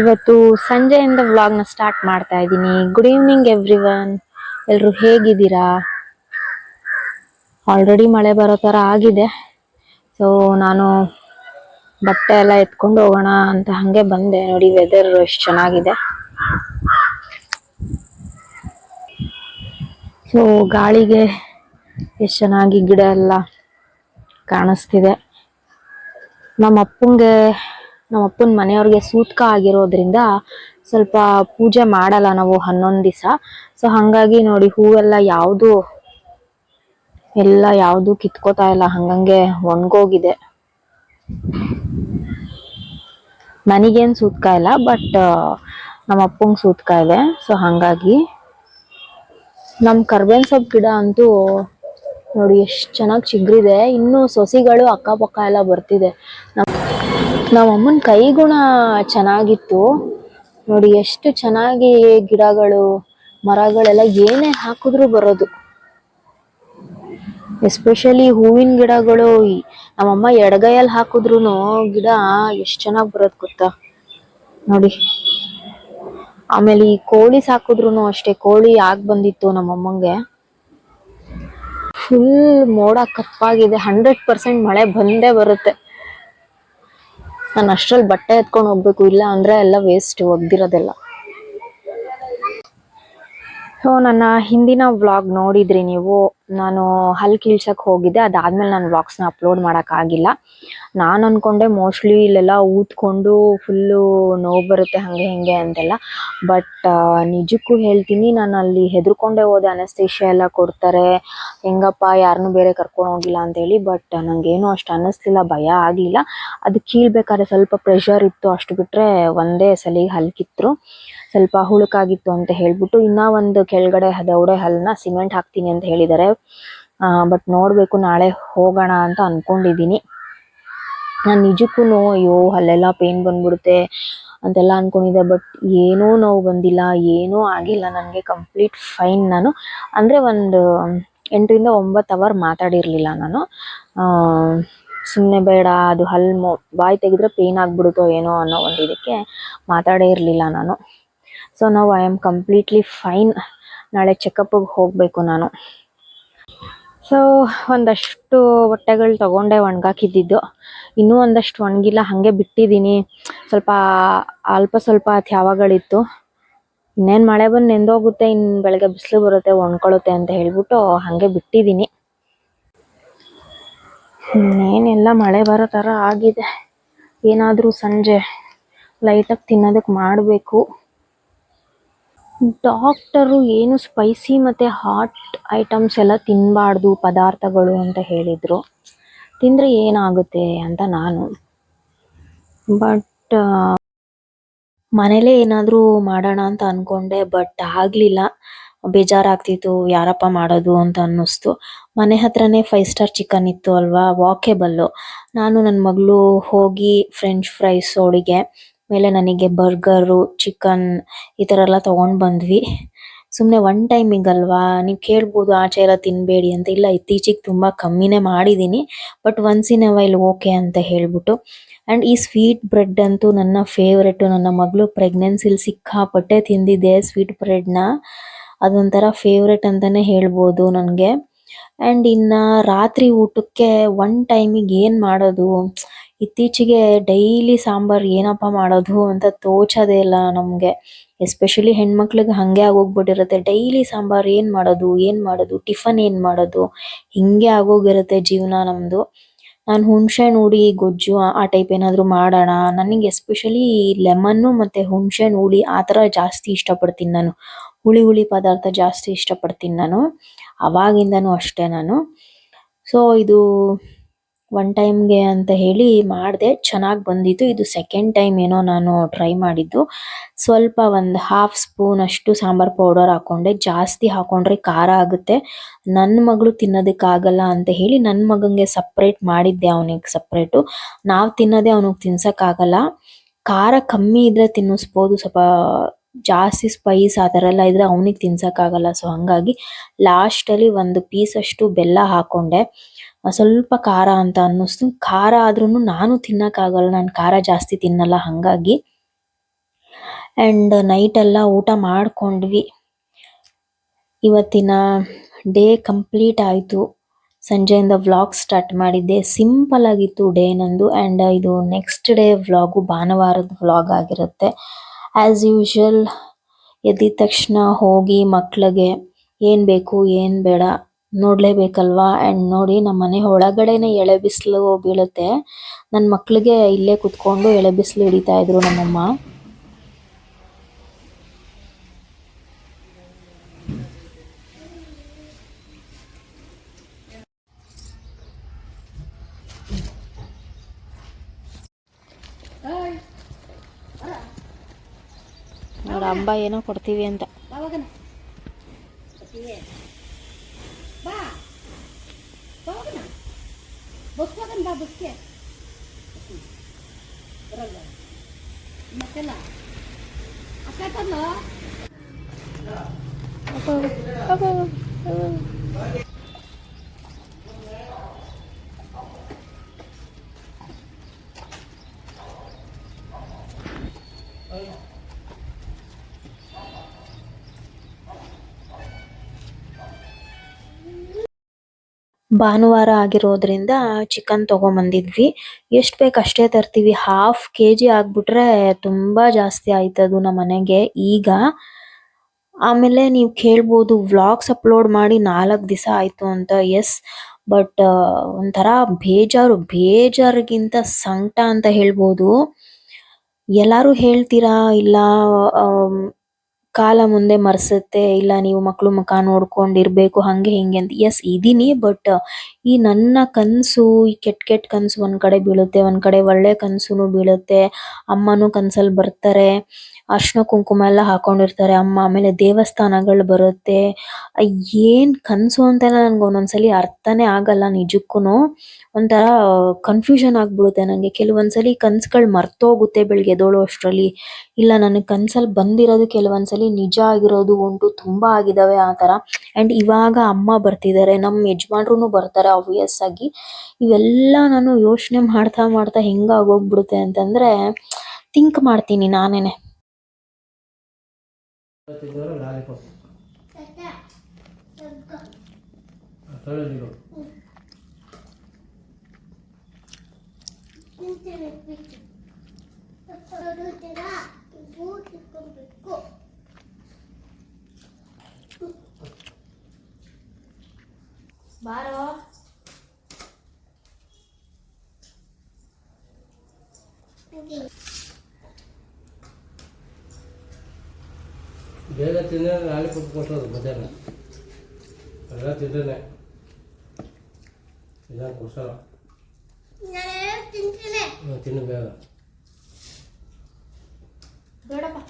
ಇವತ್ತು ಸಂಜೆಯಿಂದ ವ್ಲಾಗ್ನ ಸ್ಟಾರ್ಟ್ ಮಾಡ್ತಾ ಇದ್ದೀನಿ. ಗುಡ್ ಈವ್ನಿಂಗ್ ಎವ್ರಿ ಎಲ್ಲರೂ ಹೇಗಿದ್ದೀರಾ? ಆಲ್ರೆಡಿ ಮಳೆ ಬರೋ ಥರ ಆಗಿದೆ. ಸೊ ನಾನು ಬಟ್ಟೆ ಎಲ್ಲ ಎತ್ಕೊಂಡು ಹೋಗೋಣ ಅಂತ ಹಂಗೆ ಬಂದೆ. ನೋಡಿ ವೆದರ್ ಎಷ್ಟು ಚೆನ್ನಾಗಿದೆ. ಸೊ ಗಾಳಿಗೆ ಎಷ್ಟು ಚೆನ್ನಾಗಿ ಗಿಡ ಎಲ್ಲ ಕಾಣಿಸ್ತಿದೆ. ನಮ್ಮ ಅಪ್ಪಂಗೆ ನಮ್ಮ ಅಪ್ಪನ ಮನೆಯವ್ರಿಗೆ ಸೂತ್ಕ ಆಗಿರೋದ್ರಿಂದ ಸ್ವಲ್ಪ ಪೂಜೆ ಮಾಡಲ್ಲ ನಾವು ಹನ್ನೊಂದು ದಿವಸ. ಸೊ ಹಂಗಾಗಿ ನೋಡಿ ಹೂವೆಲ್ಲ ಯಾವುದು, ಎಲ್ಲ ಯಾವುದು ಕಿತ್ಕೋತಾ ಇಲ್ಲ, ಹಂಗಂಗೆ ಒಣಗೋಗಿದೆ. ನನಗೇನು ಸೂತ್ಕ ಇಲ್ಲ ಬಟ್ ನಮ್ಮ ಅಪ್ಪಂಗೆ ಸೂತ್ಕ ಇದೆ. ಸೊ ಹಂಗಾಗಿ ನಮ್ಮ ಕರ್ಬೇನ್ ಸೊಪ್ಪು ಗಿಡ ಅಂತೂ ನೋಡಿ ಎಷ್ಟು ಚೆನ್ನಾಗಿ ಚಿಗ್ರಿದೆ. ಇನ್ನು ಸೊಸಿಗಳು ಅಕ್ಕಪಕ್ಕ ಎಲ್ಲ ಬರ್ತಿದೆ. ನಮ್ ನಮ್ಮ ಅಮ್ಮನ ಕೈಗುಣ ಚೆನ್ನಾಗಿತ್ತು. ನೋಡಿ ಎಷ್ಟು ಚೆನ್ನಾಗಿ ಗಿಡಗಳು, ಮರಗಳೆಲ್ಲ ಏನೇ ಹಾಕಿದ್ರು ಬರೋದು. ಎಸ್ಪೆಷಲಿ ಹೂವಿನ ಗಿಡಗಳು ನಮ್ಮಮ್ಮ ಎಡಗೈಯಲ್ಲಿ ಹಾಕಿದ್ರು ಗಿಡ ಎಷ್ಟು ಚೆನ್ನಾಗಿ ಬರೋದು ಗೊತ್ತಾ? ನೋಡಿ. ಆಮೇಲೆ ಈ ಕೋಳಿ ಸಾಕಿದ್ರು ಅಷ್ಟೇ, ಕೋಳಿ ಆಗ್ ಬಂದಿತ್ತು ನಮ್ಮಮ್ಮಂಗೆ ಫುಲ್ ಮೋಡ ಕಪ್ಪಾಗಿದೆ ಹಂಡ್ರೆಡ್ ಪರ್ಸೆಂಟ್ ಮಳೆ ಬಂದೇ ಬರುತ್ತೆ. ನಾನು ಅಷ್ಟ್ರಲ್ಲಿ ಬಟ್ಟೆ ಎತ್ಕೊಂಡು ಹೋಗ್ಬೇಕು ಇಲ್ಲ ಅಂದ್ರೆ ಎಲ್ಲ ವೇಸ್ಟ್ ಒಗ್ದಿರೋದೆಲ್ಲ. ಸೊ ನನ್ನ ಹಿಂದಿನ ವ್ಲಾಗ್ ನೋಡಿದ್ರಿ ನೀವು. ನಾನು ಹಲ್ ಕೀಳ್ಸಕ್ ಹೋಗಿದ್ದೆ. ಅದಾದ್ಮೇಲೆ ನಾನು ವ್ಲಾಗ್ಸ್ನ ಅಪ್ಲೋಡ್ ಮಾಡೋಕ್ಕಾಗಿಲ್ಲ ನಾನು ಅನ್ಕೊಂಡೆ ಮೋಸ್ಟ್ಲಿ ಇಲ್ಲೆಲ್ಲ ಊದ್ಕೊಂಡು ಫುಲ್ಲು ನೋವು ಬರುತ್ತೆ, ಹಂಗೆ ಹಿಂಗೆ ಅಂತೆಲ್ಲ. ಬಟ್ ನಿಜಕ್ಕೂ ಹೇಳ್ತೀನಿ, ನಾನು ಅಲ್ಲಿ ಹೆದರ್ಕೊಂಡೆ ಹೋದೆ. ಅನಸ್ತೇಷಿಯಾ ಎಲ್ಲ ಕೊಡ್ತಾರೆ. ಹೆಂಗಪ್ಪ ಯಾರನ್ನೂ ಬೇರೆ ಕರ್ಕೊಂಡು ಹೋಗಿಲ್ಲ ಅಂತೇಳಿ. ಬಟ್ ನನಗೇನು ಅಷ್ಟು ಅನ್ನಿಸ್ಲಿಲ್ಲ ಭಯ ಆಗಲಿಲ್ಲ. ಅದು ಕೀಳ್ಬೇಕಾದ್ರೆ ಸ್ವಲ್ಪ ಪ್ರೆಷರ್ ಇತ್ತು ಅಷ್ಟು ಬಿಟ್ಟರೆ ಒಂದೇ ಸಲಿಗೆ ಹಲ್ ಕಿತ್ತರು ಸ್ವಲ್ಪ ಹುಳುಕಾಗಿತ್ತು ಅಂತ ಹೇಳ್ಬಿಟ್ಟು ಇನ್ನೂ ಒಂದು ಕೆಳಗಡೆ ದೌಡೆ ಹಲ್ಲನ್ನ ಸಿಮೆಂಟ್ ಹಾಕ್ತೀನಿ ಅಂತ ಹೇಳಿದ್ದಾರೆ ಬಟ್ ನೋಡಬೇಕು ನಾಳೆ ಹೋಗೋಣ ಅಂತ ಅಂದ್ಕೊಂಡಿದ್ದೀನಿ ನಾನು ನಿಜಕ್ಕೂ ಅಯ್ಯೋ ಅಲ್ಲೆಲ್ಲ ಪೇನ್ ಬಂದ್ಬಿಡುತ್ತೆ ಅಂತೆಲ್ಲ ಅಂದ್ಕೊಂಡಿದ್ದೆ ಬಟ್ ಏನೂ ನೋವು ಬಂದಿಲ್ಲ, ಏನೂ ಆಗಿಲ್ಲ, ನನಗೆ ಕಂಪ್ಲೀಟ್ ಫೈನ್ ನಾನು. ಅಂದರೆ ಒಂದು ಎಂಟರಿಂದ ಒಂಬತ್ತು ಅವರ್ ಮಾತಾಡಿರಲಿಲ್ಲ ನಾನು. ಸುಮ್ಮನೆ ಬೇಡ, ಅದು ಹಲ್ಲು ಬಾಯಿ ತೆಗೆದ್ರೆ ಪೇನ್ ಆಗಿಬಿಡುತ್ತೋ ಏನೋ ಅನ್ನೋ ಒಂದು ಇದಕ್ಕೆ ಮಾತಾಡೇ ಇರಲಿಲ್ಲ ನಾನು. ಸೊ ನಾವು ಐ ಆಮ್ ಕಂಪ್ಲೀಟ್ಲಿ ಫೈನ್ ನಾಳೆ ಚೆಕಪ್ಗೆ ಹೋಗಬೇಕು ನಾನು. ಸೊ ಒಂದಷ್ಟು ಬಟ್ಟೆಗಳು ತಗೊಂಡೆ, ಒಣಗಾಕಿದ್ದಿದ್ದು. ಇನ್ನೂ ಒಂದಷ್ಟು ಒಣಗಿಲ್ಲ, ಹಾಗೆ ಬಿಟ್ಟಿದ್ದೀನಿ. ಸ್ವಲ್ಪ ಅಲ್ಪ ಸ್ವಲ್ಪ ತ್ಯಾವಗಳಿತ್ತು. ಇನ್ನೇನು ಮಳೆ ಬಂದು ನೆಂದೋಗುತ್ತೆ ಇನ್ನು ಬೆಳಗ್ಗೆ ಬಿಸಿಲು ಬರುತ್ತೆ ಒಣ್ಕೊಳ್ಳುತ್ತೆ ಅಂತ ಹೇಳ್ಬಿಟ್ಟು ಹಾಗೆ ಬಿಟ್ಟಿದ್ದೀನಿ. ಇನ್ನೇನೆಲ್ಲ, ಮಳೆ ಬರೋ ಥರ ಆಗಿದೆ. ಏನಾದರೂ ಸಂಜೆ ಲೈಟಾಗಿ ತಿನ್ನೋದಕ್ಕೆ ಮಾಡಬೇಕು. ಡಾಕ್ಟರು ಏನು ಸ್ಪೈಸಿ ಮತ್ತು ಹಾಟ್ ಐಟಮ್ಸ್ ಎಲ್ಲ ತಿನ್ನಬಾರ್ದು ಪದಾರ್ಥಗಳು ಅಂತ ಹೇಳಿದರು. ತಿಂದರೆ ಏನಾಗುತ್ತೆ ಅಂತ ನಾನು. ಬಟ್ ಮನೇಲೇ ಏನಾದರೂ ಮಾಡೋಣ ಅಂತ ಅಂದ್ಕೊಂಡೆ ಬಟ್ ಆಗಲಿಲ್ಲ. ಬೇಜಾರಾಗ್ತಿತ್ತು, ಯಾರಪ್ಪ ಮಾಡೋದು ಅಂತ ಅನ್ನಿಸ್ತು. ಮನೆ ಹತ್ರನೇ ಫೈವ್ ಸ್ಟಾರ್ ಚಿಕನ್ ಇತ್ತು ಅಲ್ವಾ ವಾಕೇಬಲ್ಲು ನಾನು ನನ್ನ ಮಗಳು ಹೋಗಿ ಫ್ರೆಂಚ್ ಫ್ರೈಸ್ ಹೋಳಿಗೆ ಮೇಲೆ ನನಗೆ ಬರ್ಗರು ಚಿಕನ್ ಈ ತರ ಎಲ್ಲ ತಗೊಂಡ್ ಬಂದ್ವಿ. ಸುಮ್ನೆ ಒನ್ ಟೈಮಿಗಲ್ವಾ ನೀವು ಕೇಳ್ಬೋದು ಆಚೆ ಎಲ್ಲ ತಿನ್ನಬೇಡಿ ಅಂತ. ಇಲ್ಲ, ಇತ್ತೀಚೆಗೆ ತುಂಬಾ ಕಮ್ಮಿನೇ ಮಾಡಿದೀನಿ but once in a while while okay ಅಂತ ಹೇಳ್ಬಿಟ್ಟು. ಅಂಡ್ ಈ ಸ್ವೀಟ್ ಬ್ರೆಡ್ ಅಂತೂ ನನ್ನ ಫೇವ್ರೆಟ್ ನನ್ನ ಮಗಳು ಪ್ರೆಗ್ನೆನ್ಸಿಲಿ ಸಿಕ್ಕಾಪಟ್ಟೆ ತಿಂದಿದ್ದೆ ಸ್ವೀಟ್ ಬ್ರೆಡ್ನ ಅದೊಂಥರ ಫೇವ್ರೆಟ್ ಅಂತಾನೆ ಹೇಳ್ಬೋದು ನನಗೆ. ಅಂಡ್ ಇನ್ನ ರಾತ್ರಿ ಊಟಕ್ಕೆ ಒನ್ ಟೈಮಿಗೆ ಏನು ಮಾಡೋದು? ಇತ್ತೀಚೆಗೆ ಡೈಲಿ ಸಾಂಬಾರ್ ಏನಪ್ಪ ಮಾಡೋದು ಅಂತ ತೋಚೋದೇ ಇಲ್ಲ ನಮಗೆ. ಎಸ್ಪೆಷಲಿ ಹೆಣ್ಮಕ್ಳಿಗೆ ಹಾಗೆ ಆಗೋಗ್ಬಿಟ್ಟಿರುತ್ತೆ. ಡೈಲಿ ಸಾಂಬಾರ್ ಏನು ಮಾಡೋದು ಏನು ಮಾಡೋದು, ಟಿಫನ್ ಏನು ಮಾಡೋದು, ಹಿಂಗೆ ಆಗೋಗಿರುತ್ತೆ ಜೀವನ ನಮ್ಮದು ನಾನು ಹುಣ್ಸೆಹಣ್ಣು ಹುಳಿ ಗೊಜ್ಜು ಆ ಟೈಪ್ ಏನಾದರೂ ಮಾಡೋಣ. ನನಗೆ ಎಸ್ಪೆಷಲಿ ಲೆಮನ್ನು ಮತ್ತು ಹುಣ್ಸೆಹಣ್ಣು ಹುಳಿ ಆ ಥರ ಜಾಸ್ತಿ ಇಷ್ಟಪಡ್ತೀನಿ ನಾನು. ಹುಳಿ ಹುಳಿ ಪದಾರ್ಥ ಜಾಸ್ತಿ ಇಷ್ಟಪಡ್ತೀನಿ ನಾನು. ಅವಾಗಿಂದನೂ ಅಷ್ಟೇ ನಾನು. ಸೊ ಇದು ಒನ್ ಟೈಮ್ಗೆ ಅಂತ ಹೇಳಿ ಮಾಡಿದೆ, ಚೆನ್ನಾಗಿ ಬಂದಿತ್ತು. ಇದು ಸೆಕೆಂಡ್ ಟೈಮ್ ಏನೋ ನಾನು ಟ್ರೈ ಮಾಡಿದ್ದು. ಸ್ವಲ್ಪ ಒಂದು ಹಾಫ್ ಸ್ಪೂನ್ ಅಷ್ಟು ಸಾಂಬಾರ್ ಪೌಡರ್ ಹಾಕೊಂಡೆ. ಜಾಸ್ತಿ ಹಾಕೊಂಡ್ರೆ ಖಾರ ಆಗುತ್ತೆ. ನನ್ನ ಮಗಳು ತಿನ್ನೋದಕ್ಕಾಗಲ್ಲ ಅಂತ ಹೇಳಿ ನನ್ನ ಮಗನಿಗೆ ಸಪ್ರೇಟ್ ಮಾಡಿದ್ದೆ ಅವನಿಗೆ ಸಪ್ರೇಟು ನಾವು ತಿನ್ನೋದೇ ಅವನಿಗೆ ತಿನ್ಸೋಕ್ಕಾಗಲ್ಲ. ಖಾರ ಕಮ್ಮಿ ಇದ್ರೆ ತಿನ್ನಿಸ್ಬೋದು. ಸ್ವಲ್ಪ ಜಾಸ್ತಿ ಸ್ಪೈಸ್ ಆ ಥರ ಎಲ್ಲ ಇದ್ರೆ ಅವನಿಗೆ ತಿನ್ಸೋಕ್ಕಾಗಲ್ಲ. ಸೊ ಹಂಗಾಗಿ ಲಾಸ್ಟಲ್ಲಿ ಒಂದು ಪೀಸ್ ಅಷ್ಟು ಬೆಲ್ಲ ಹಾಕೊಂಡೆ. ಸ್ವಲ್ಪ ಖಾರ ಅಂತ ಅನ್ನಿಸ್ತು. ಖಾರ ಆದ್ರೂ ನಾನು ತಿನ್ನೋಕ್ಕಾಗಲ್ಲ. ನಾನು ಖಾರ ಜಾಸ್ತಿ ತಿನ್ನಲ್ಲ, ಹಾಗಾಗಿ. ನೈಟ್ ಎಲ್ಲ ಊಟ ಮಾಡ್ಕೊಂಡ್ವಿ. ಇವತ್ತಿನ ಡೇ ಕಂಪ್ಲೀಟ್ ಆಯಿತು. ಸಂಜೆಯಿಂದ ವ್ಲಾಗ್ ಸ್ಟಾರ್ಟ್ ಮಾಡಿದ್ದೆ. ಸಿಂಪಲ್ ಆಗಿತ್ತು ಡೇ ನಂದು. ಆ್ಯಂಡ್ ಇದು ನೆಕ್ಸ್ಟ್ ಡೇ ವ್ಲಾಗು ಭಾನುವಾರದ ವ್ಲಾಗ್ ಆಗಿರುತ್ತೆ. ಆ್ಯಸ್ ಯೂಶುವಲ್ ಎದ್ದಿದ ತಕ್ಷಣ ಹೋಗಿ ಮಕ್ಕಳಿಗೆ ಏನು ಬೇಕು, ಏನು ಬೇಡ ನೋಡಲೇಬೇಕಲ್ವಾ? ಅಂಡ್ ನೋಡಿ ನಮ್ಮ ಮನೆ ಒಳಗಡೆನೆ ಎಳೆ ಬಿಸಿಲು ಬೀಳುತ್ತೆ. ನನ್ನ ಮಕ್ಳಿಗೆ ಇಲ್ಲೇ ಕುತ್ಕೊಂಡು ಎಳೆ ಬಿಸಿಲು ಹಿಡಿತಾ ಇದ್ರು ನಮ್ಮಮ್ಮ. ನೋಡ ಅಂಬ ಏನೋ ಕೊಡ್ತೀವಿ ಅಂತ. ಬಸ್ಕೋಗನ್ ಬಾ ಬಸ್ಕೆ ಬರಲ್ಲ ಮತ್ತೆಲ್ಲ ಅಕ್ಕ ಭಾನುವಾರ ಆಗಿರೋದ್ರಿಂದ ಚಿಕನ್ ತಗೊಂಬಂದಿದ್ವಿ. ಎಷ್ಟು ಬೇಕು ಅಷ್ಟೇ ತರ್ತೀವಿ. ಹಾಫ್ ಕೆ ಜಿ ಆಗ್ಬಿಟ್ರೆ ತುಂಬ ಜಾಸ್ತಿ ಆಯ್ತದು ನಮ್ಮ ಮನೆಗೆ ಈಗ. ಆಮೇಲೆ ನೀವು ಕೇಳ್ಬೋದು ವ್ಲಾಗ್ಸ್ ಅಪ್ಲೋಡ್ ಮಾಡಿ ನಾಲ್ಕು ದಿವಸ ಆಯಿತು ಅಂತ ಎಸ್ ಬಟ್ ಒಂಥರ ಬೇಜಾರು, ಬೇಜಾರಿಗಿಂತ ಸಂಕಟ ಅಂತ ಹೇಳ್ಬೋದು. ಎಲ್ಲರೂ ಹೇಳ್ತೀರಾ, ಇಲ್ಲ ಕಾಲ ಮುಂದೆ ಮರೆಸುತ್ತೆ, ಇಲ್ಲ, ನೀವು ಮಕ್ಕಳು ಮುಖ ನೋಡ್ಕೊಂಡು ಇರ್ಬೇಕು ಹಂಗೆ ಹಿಂಗೆ ಅಂತ. ಎಸ್ ಇದೀನಿ ಬಟ್ ಈ ನನ್ನ ಕನಸು, ಈ ಕೆಟ್ಟ ಕೆಟ್ಟ ಕನಸು ಒಂದ್ ಕಡೆ ಬೀಳುತ್ತೆ, ಒಂದ್ ಕಡೆ ಒಳ್ಳೆ ಕನಸುನು ಬೀಳುತ್ತೆ. ಅಮ್ಮನೂ ಕನಸಲ್ಲಿ ಬರ್ತಾರೆ, ಅರಿಶಿನ ಕುಂಕುಮ ಎಲ್ಲ ಹಾಕೊಂಡಿರ್ತಾರೆ, ಅಮ್ಮ ಆಮೇಲೆ ದೇವಸ್ಥಾನಗಳು ಬರುತ್ತೆ. ಏನು ಕನಸು ಅಂತ ನನಗೆ ಒಂದೊಂದ್ಸಲಿ ಅರ್ಥನೇ ಆಗಲ್ಲ ನಿಜಕ್ಕೂನು. ಒಂಥರ ಕನ್ಫ್ಯೂಷನ್ ಆಗ್ಬಿಡುತ್ತೆ ನಂಗೆ. ಕೆಲವೊಂದ್ಸಲಿ ಕನ್ಸುಗಳು ಮರ್ತೋಗುತ್ತೆ ಬೆಳಿಗ್ಗೆ ಎದ್ದೋಳೋ ಅಷ್ಟರಲ್ಲಿ. ಇಲ್ಲ ನನಗೆ ಕನಸಲ್ಲಿ ಬಂದಿರೋದು ಕೆಲವೊಂದ್ಸಲಿ ನಿಜ ಆಗಿರೋದು ಉಂಟು, ತುಂಬಾ ಆಗಿದಾವೆ ಆ ತರ ಅಂಡ್ ಇವಾಗ ಅಮ್ಮ ಬರ್ತಿದ್ದಾರೆ, ನಮ್ಮ ಯಜಮಾನ್ರು ಬರ್ತಾರೆ ಆಬ್ವಿಯಸ್ ಆಗಿ ಇವೆಲ್ಲ ನಾನು ಯೋಚನೆ ಮಾಡ್ತಾ ಮಾಡ್ತಾ ಹೆಂಗಾಗೋಗ್ಬಿಡುತ್ತೆ ಅಂತಂದ್ರೆ ಥಿಂಕ್ ಮಾಡ್ತೀನಿ ನಾನೇನೆ. ಬಾರೋ. ಬೇಗ ತಿಂದ್ರೆ ಕೊಟ್ಟು ಕೊಟ್ಟರು ಮಧ್ಯಾಹ್ನ. ಎಲ್ಲ ತಿಂದ್ರೆ ಇಲ್ಲ ಕೊಡ್ಸಲ್ಲ ತಿನ್ನು ಬೇಗ.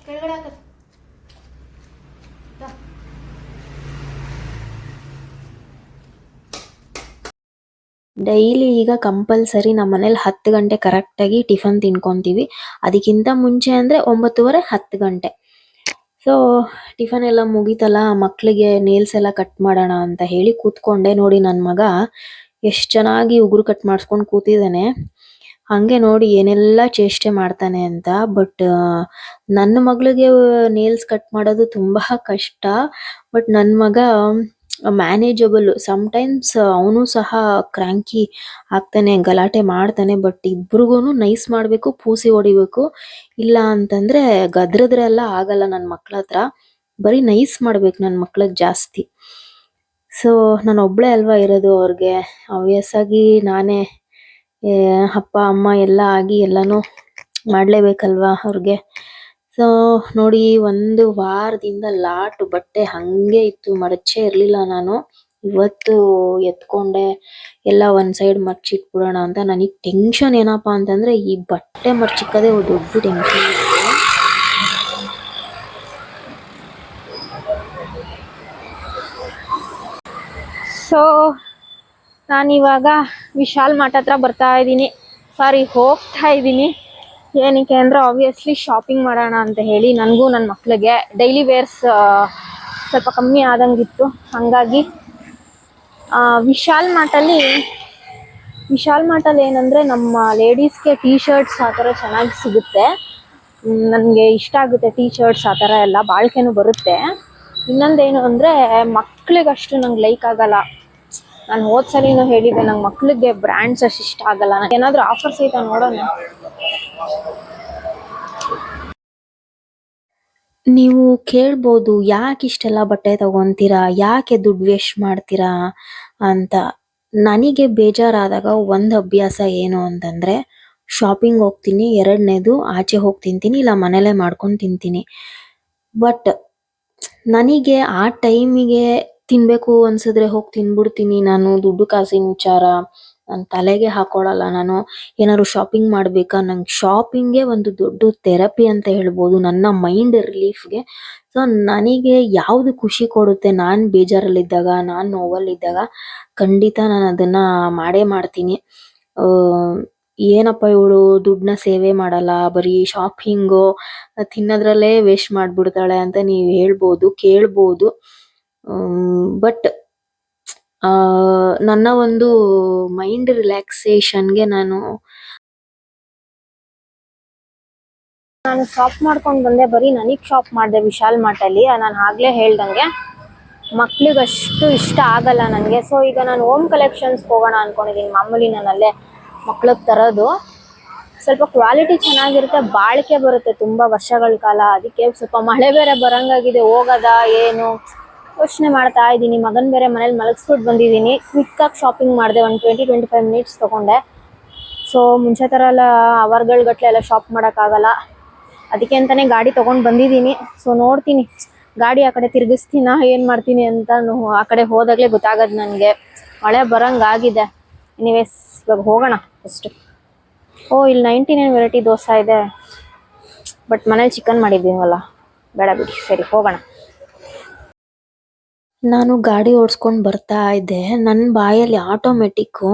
ಕೆಳಗಡೆ ಡೈಲಿ ಈಗ ಕಂಪಲ್ಸರಿ ನಮ್ಮ ಮನೇಲಿ ಹತ್ತು ಗಂಟೆ ಕರೆಕ್ಟಾಗಿ ಟಿಫನ್ ತಿನ್ಕೊಂತೀವಿ. ಅದಕ್ಕಿಂತ ಮುಂಚೆ ಅಂದರೆ ಒಂಬತ್ತುವರೆ ಹತ್ತು ಗಂಟೆ. ಸೊ ಟಿಫನ್ ಎಲ್ಲ ಮುಗೀತಲ್ಲ ಮಕ್ಕಳಿಗೆ ನೇಲ್ಸ್ ಎಲ್ಲ ಕಟ್ ಮಾಡೋಣ ಅಂತ ಹೇಳಿ ಕೂತ್ಕೊಂಡೆ ನೋಡಿ ನನ್ನ ಮಗ. ಎಷ್ಟು ಚೆನ್ನಾಗಿ ಉಗುರು ಕಟ್ ಮಾಡಿಸ್ಕೊಂಡು ಕೂತಿದ್ದಾನೆ. ಹಂಗೆ ನೋಡಿ ಏನೆಲ್ಲ ಚೇಷ್ಟೆ ಮಾಡ್ತಾನೆ ಅಂತ. ಬಟ್ ನನ್ನ ಮಗಳಿಗೆ ನೇಲ್ಸ್ ಕಟ್ ಮಾಡೋದು ತುಂಬಾ ಕಷ್ಟ. ಬಟ್ ನನ್ನ ಮಗ ಮ್ಯಾನೇಜಬಲ್ ಸಮಟೈಮ್ಸ್ ಅವನು ಸಹ ಕ್ರ್ಯಾಂಕಿ ಆಗ್ತಾನೆ, ಗಲಾಟೆ ಮಾಡ್ತಾನೆ ಬಟ್ ಇಬ್ರಿಗೂನು ನೈಸ್ ಮಾಡಬೇಕು, ಪೂಸಿ ಹೊಡಿಬೇಕು. ಇಲ್ಲ ಅಂತಂದ್ರೆ ಗದ್ರದ್ರೆ ಎಲ್ಲ ಆಗಲ್ಲ ನನ್ನ ಮಕ್ಳ ಹತ್ರ. ಬರೀ ನೈಸ್ ಮಾಡ್ಬೇಕು ನನ್ನ ಮಕ್ಳಿಗೆ ಜಾಸ್ತಿ. ಸೊ ನಾನು ಒಬ್ಳೆ ಅಲ್ವಾ ಇರೋದು ಅವ್ರಿಗೆ. ಆಬ್ವಿಯಸ್ ಆಗಿ ನಾನೇ ಅಪ್ಪ, ಅಮ್ಮ ಎಲ್ಲ ಆಗಿ ಎಲ್ಲಾನು ಮಾಡಲೇಬೇಕಲ್ವಾ ಅವ್ರಿಗೆ. ಸೊ ನೋಡಿ, ಒಂದು ವಾರದಿಂದ ಲಾಟ್ ಬಟ್ಟೆ ಹಂಗೆ ಇತ್ತು, ಮಡಚೇ ಇರ್ಲಿಲ್ಲ ನಾನು. ಇವತ್ತು ಎತ್ಕೊಂಡೆ, ಎಲ್ಲ ಒಂದ್ ಸೈಡ್ ಮಡ್ಚಿಟ್ಬಿಡೋಣ ಅಂತ. ನನಗ್ ಟೆನ್ಷನ್ ಏನಪ್ಪಾ ಅಂತಂದ್ರೆ, ಈ ಬಟ್ಟೆ ಮಡ್ಚಿಕ್ಕದೇ ಒಂದು ದೊಡ್ಡ ಟೆನ್ಷನ್ ಸೊ ನಾನಿವಾಗ ವಿಶಾಲ್ ಮಾಟ್ ಹತ್ರ ಬರ್ತಾ ಇದ್ದೀನಿ. ಸಾರಿ ಹೋಗ್ತಾ ಇದ್ದೀನಿ. ಏನಕ್ಕೆ ಅಂದ್ರೆ ಆಬ್ವಿಯಸ್ಲಿ ಶಾಪಿಂಗ್ ಮಾಡೋಣ ಅಂತ ಹೇಳಿ ನನಗೂ ನನ್ನ ಮಕ್ಳಿಗೆ ಡೈಲಿ ವೇರ್ಸ್ ಸ್ವಲ್ಪ ಕಮ್ಮಿ ಆದಂಗಿತ್ತು. ಹಾಗಾಗಿ ವಿಶಾಲ್ ಮಾರ್ಟಲ್ಲಿ ವಿಶಾಲ್ ಮಾರ್ಟಲ್ಲಿ ಏನಂದರೆ ನಮ್ಮ ಲೇಡೀಸ್ಗೆ ಟೀ ಶರ್ಟ್ಸ್ ಆ ಥರ ಚೆನ್ನಾಗಿ ಸಿಗುತ್ತೆ. ನನಗೆ ಇಷ್ಟ ಆಗುತ್ತೆ ಟೀ ಶರ್ಟ್ಸ್ ಆ ಥರ ಎಲ್ಲ, ಬಾಳ್ಕೆನೂ ಬರುತ್ತೆ. ಇನ್ನೊಂದೇನು ಅಂದರೆ ಮಕ್ಳಿಗಷ್ಟು ನಂಗೆ ಲೈಕ್ ಆಗಲ್ಲ. ನಾನು ಹೋದ್ ಸಲಿನೂ ಹೇಳಿದ್ದೆ, ನಂಗೆ ಮಕ್ಳಿಗೆ ಬ್ರ್ಯಾಂಡ್ಸ್ ಅಷ್ಟು ಇಷ್ಟ ಆಗಲ್ಲ. ಏನಾದ್ರೂ ಏನಾದರೂ ಆಫರ್ಸ್ ಐತಾ ನೋಡೋಣ. ನೀವು ಕೇಳ್ಬೋದು, ಯಾಕೆ ಇಷ್ಟೆಲ್ಲ ಬಟ್ಟೆ ತಗೊಂತೀರಾ, ಯಾಕೆ ದುಡ್ಡು ವೇಸ್ಟ್ ಮಾಡ್ತೀರಾ ಅಂತ. ನನಗೆ ಬೇಜಾರಾದಾಗ ಒಂದು ಅಭ್ಯಾಸ ಏನು ಅಂತಂದರೆ ಶಾಪಿಂಗ್ ಹೋಗ್ತೀನಿ, ಎರಡನೇದು ಆಚೆ ಹೋಗಿ ತಿಂತೀನಿ, ಇಲ್ಲ ಮನೇಲೆ ಮಾಡ್ಕೊಂಡು ತಿಂತೀನಿ. ಬಟ್ ನನಗೆ ಆ ಟೈಮಿಗೆ ತಿನ್ಬೇಕು ಅನ್ಸಿದ್ರೆ ಹೋಗಿ ತಿನ್ಬಿಡ್ತೀನಿ. ನಾನು ದುಡ್ಡು ಕಾಸಿನ ವಿಚಾರ. ನನ್ನ ತಲೆಗೆ ಹಾಕೊಳಲ್ಲ. ನಾನು ಏನಾದ್ರು ಶಾಪಿಂಗ್ ಮಾಡ್ಬೇಕಾ? ನಂಗೆ ಶಾಪಿಂಗೇ ಒಂದು ದೊಡ್ಡ ಥೆರಪಿ ಅಂತ ಹೇಳ್ಬೋದು. ನನ್ನ ಮೈಂಡ್ ರಿಲೀಫ್ಗೆ ಸೊ ನನಗೆ ಯಾವ್ದು ಖುಷಿ ಕೊಡುತ್ತೆ? ನಾನು ಬೇಜಾರಲ್ಲಿದ್ದಾಗ, ನಾನು ನೋವಲ್ಲಿದ್ದಾಗ ಖಂಡಿತ ನಾನು ಅದನ್ನ ಮಾಡೇ ಮಾಡ್ತೀನಿ. ಆಹ್ಹ್ ಏನಪ್ಪ ಇವಳು ದುಡ್ಡನ್ನ ಸೇವೆ ಮಾಡಲ್ಲ? ಬರೀ ಶಾಪಿಂಗು ತಿನ್ನೋದ್ರಲ್ಲೇ ವೇಸ್ಟ್ ಮಾಡ್ಬಿಡ್ತಾಳೆ ಅಂತ ನೀವು ಹೇಳ್ಬೋದು, ಕೇಳ್ಬೋದು. ಬಟ್ ನನ್ನ ಒಂದು ಮೈಂಡ್ ರಿಲ್ಯಾಕ್ಸೇಷನ್ಗೆ ನಾನು ನಾನು ಶಾಪ್ ಮಾಡ್ಕೊಂಡು ಬಂದೆ, ಬರೀ ನನಗೆ ಶಾಪ್ ಮಾಡಿದೆ, ವಿಶಾಲ್ ಮಾರ್ಟಲ್ಲಿ. ನಾನು ಆಗ್ಲೇ ಹೇಳ್ದಂಗೆ ಮಕ್ಳಿಗೆ ಅಷ್ಟು ಇಷ್ಟ ಆಗಲ್ಲ ನನಗೆ ಸೊ ಈಗ ನಾನು ಹೋಮ್ ಕಲೆಕ್ಷನ್ಸ್ಗೆ ಹೋಗೋಣ ಅನ್ಕೊಂಡಿದ್ದೀನಿ ಮಾಮೂಲಿ ನಾನು ಅಲ್ಲೇ ಮಕ್ಳಿಗೆ ತರೋದು. ಸ್ವಲ್ಪ ಕ್ವಾಲಿಟಿ ಚೆನ್ನಾಗಿರುತ್ತೆ, ಬಾಳಿಕೆ ಬರುತ್ತೆ ತುಂಬ ವರ್ಷಗಳ ಕಾಲ. ಅದಕ್ಕೆ ಸ್ವಲ್ಪ ಮಳೆ ಬೇರೆ ಬರಂಗಾಗಿದೆ, ಹೋಗೋದಾ, ಏನು? ಯೋಚನೆ ಮಾಡ್ತಾ ಇದ್ದೀನಿ. ಮಗನ್ ಬೇರೆ ಮನೇಲಿ ಮಲಗಿಸ್ಬಿಟ್ಟು ಬಂದಿದ್ದೀನಿ. ಕ್ವಿಕ್ಕಾಗಿ ಶಾಪಿಂಗ್ ಮಾಡಿದೆ. ಒಂದು ಟ್ವೆಂಟಿ ಟ್ವೆಂಟಿ ಫೈವ್ ಮಿನಿಟ್ಸ್ ತೊಗೊಂಡೆ. ಸೊ ಮುಂಚೆ ಥರ ಎಲ್ಲ ಅವರ್ಗಳ ಗಟ್ಟಲೆ ಎಲ್ಲ ಶಾಪ್ ಮಾಡೋಕ್ಕಾಗಲ್ಲ. ಅದಕ್ಕೆ ಅಂತಲೇ ಗಾಡಿ ತೊಗೊಂಡು ಬಂದಿದ್ದೀನಿ. ಸೊ ನೋಡ್ತೀನಿ. ಗಾಡಿ ಆ ಕಡೆ ತಿರುಗಿಸ್ತೀನಾ? ಏನು ಮಾಡ್ತೀನಿ ಅಂತ ಆ ಕಡೆ ಹೋದಾಗಲೇ ಗೊತ್ತಾಗೋದು ನನಗೆ. ಮಳೆ ಬರಂಗಾಗಿದೆ ಎನಿವೇಸ್ ಇವಾಗ ಹೋಗೋಣ ಫಸ್ಟು ಓ, ಇಲ್ಲಿ ನೈಂಟಿ ನೈನ್ ವೆರೈಟಿ ದೋಸೆ ಇದೆ. ಬಟ್ ಮನೇಲಿ ಚಿಕನ್ ಮಾಡಿದ್ದೀನಲ್ಲ ಬೇಡ ಬಿಡಿ. ಸರಿ, ಹೋಗೋಣ. ನಾನು ಗಾಡಿ ಓಡಿಸ್ಕೊಂಡು ಬರ್ತಾ ಇದ್ದೆ. ನನ್ನ ಬಾಯಲ್ಲಿ ಆಟೋಮೆಟಿಕ್ಕು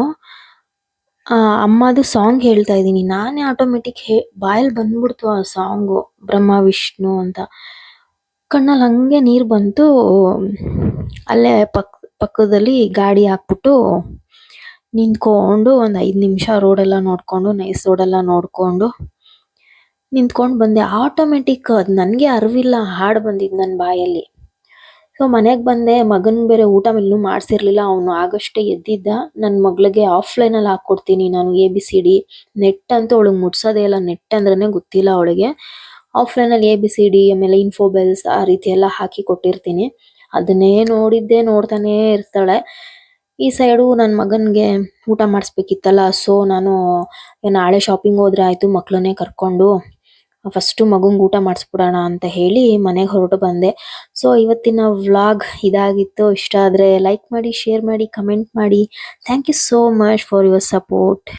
ಅಮ್ಮದು ಸಾಂಗ್ ಹೇಳ್ತಾ ಇದ್ದೀನಿ. ನಾನೇ ಆಟೋಮೆಟಿಕ್ ಹೇ, ಬಾಯಲ್ಲಿ ಬಂದ್ಬಿಡ್ತು ಆ ಸಾಂಗು ಬ್ರಹ್ಮ, ವಿಷ್ಣು ಅಂತ. ಕಣ್ಣಲ್ಲಿ ಹಂಗೆ ನೀರು ಬಂತು. ಅಲ್ಲೇ ಪಕ್, ಪಕ್ಕದಲ್ಲಿ ಗಾಡಿ ಹಾಕ್ಬಿಟ್ಟು ನಿಂತ್ಕೊಂಡು ಒಂದು ಐದು ನಿಮಿಷ ರೋಡೆಲ್ಲ ನೋಡಿಕೊಂಡು ನೈಸ್ ರೋಡೆಲ್ಲ ನೋಡಿಕೊಂಡು ನಿಂತ್ಕೊಂಡು ಬಂದೆ. ಆಟೋಮೆಟಿಕ್ ಅದು, ನನಗೆ ಅರಿವಿಲ್ಲ ಹಾಡು ಬಂದಿದ್ದು ನನ್ನ ಬಾಯಲ್ಲಿ. ಸೊ ಮನೆಗೆ ಬಂದೆ, ಮಗನ್ ಬೇರೆ ಊಟ ಇನ್ನೂ ಮಾಡಿಸಿರ್ಲಿಲ್ಲ, ಅವನು ಆಗಷ್ಟೇ ಎದ್ದಿದ್ದ. ನನ್ನ ಮಗಳಿಗೆ ಆಫ್ಲೈನಲ್ಲಿ ಹಾಕ್ಕೊಡ್ತೀನಿ ನಾನು A B C D net ಅಂತೂ ಅವಳಿಗೆ ಮುಟ್ಸೋದೇ ಇಲ್ಲ ನೆಟ್ ಅಂದ್ರೆ ಗೊತ್ತಿಲ್ಲ ಅವಳಿಗೆ. ಆಫ್ಲೈನಲ್ಲಿ ಎ ಬಿ ಸಿ ಡಿ ಆಮೇಲೆ ಇನ್ಫೋಬೆಲ್ಸ್ ಆ ರೀತಿ ಎಲ್ಲ ಹಾಕಿ ಕೊಟ್ಟಿರ್ತೀನಿ. ಅದನ್ನೇ ನೋಡಿದ್ದೆ ನೋಡ್ತಾನೇ ಇರ್ತಾಳೆ. ಈ ಸೈಡು ನನ್ನ ಮಗನಿಗೆ ಊಟ ಮಾಡಿಸ್ಬೇಕಿತ್ತಲ್ಲ ಸೊ ನಾನು ನಾಳೆ ಶಾಪಿಂಗ್ ಹೋದ್ರೆ ಆಯಿತು ಮಕ್ಕಳನ್ನೇ ಕರ್ಕೊಂಡು. ಫಸ್ಟು ಮಗುನ್ ಊಟ ಮಾಡಿಸ್ಬಿಡೋಣ ಅಂತ ಹೇಳಿ ಮನೆಗೆ ಹೊರಟು ಬಂದೆ. ಸೊ ಇವತ್ತಿನ ವ್ಲಾಗ್ ಇದಾಗಿತ್ತು. ಇಷ್ಟ ಆದರೆ ಲೈಕ್ ಮಾಡಿ ಶೇರ್ ಮಾಡಿ ಕಮೆಂಟ್ ಮಾಡಿ. Thank you so much for your support